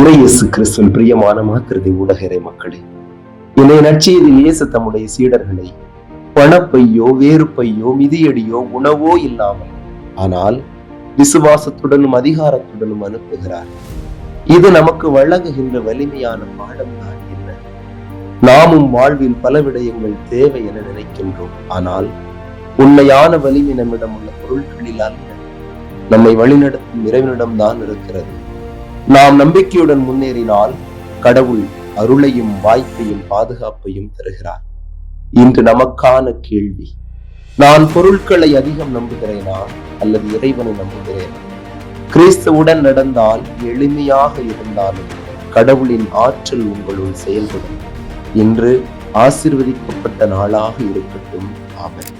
இறையேசு கிறிஸ்துவின் பிரியமான மாத்திருதி ஊடகரை மக்களே இன்றைய நற்செய்தியில் இயேசு தம்முடைய சீடர்களை பணப்பையோ வேறுப்பையோ மிதியடியோ உணவோ இல்லாமல் ஆனால் விசுவாசத்துடனும் அதிகாரத்துடனும் அனுப்புகிறார். இது நமக்கு வழங்குகின்ற வலிமையான பாடம் தான் என்ன? நாமும் வாழ்வில் பல விடயங்கள் தேவை என நினைக்கின்றோம். ஆனால் உண்மையான வலிமை நம்மிடம் உள்ள பொருட்களில் அல்ல. நம்மை வழிநடத்தும் இறைவனிடம் தான் இருக்கிறது. நாம் நம்பிக்கையுடன் முன்னேறினால் கடவுள் அருளையும் வாய்ப்பையும் பாதுகாப்பையும் தருகிறார். இன்று நமக்கான கேள்வி நான் பொருட்களை அதிகம் நம்புகிறேனா அல்லது இறைவனை நம்புகிறேன்? கிறிஸ்துவுடன் நடந்தால் எளிமையாக இருந்தாலும் கடவுளின் ஆற்றல் உங்களுள் செயல்படும். இன்று ஆசிர்வதிக்கப்பட்ட நாளாக இருக்கட்டும். ஆமென்.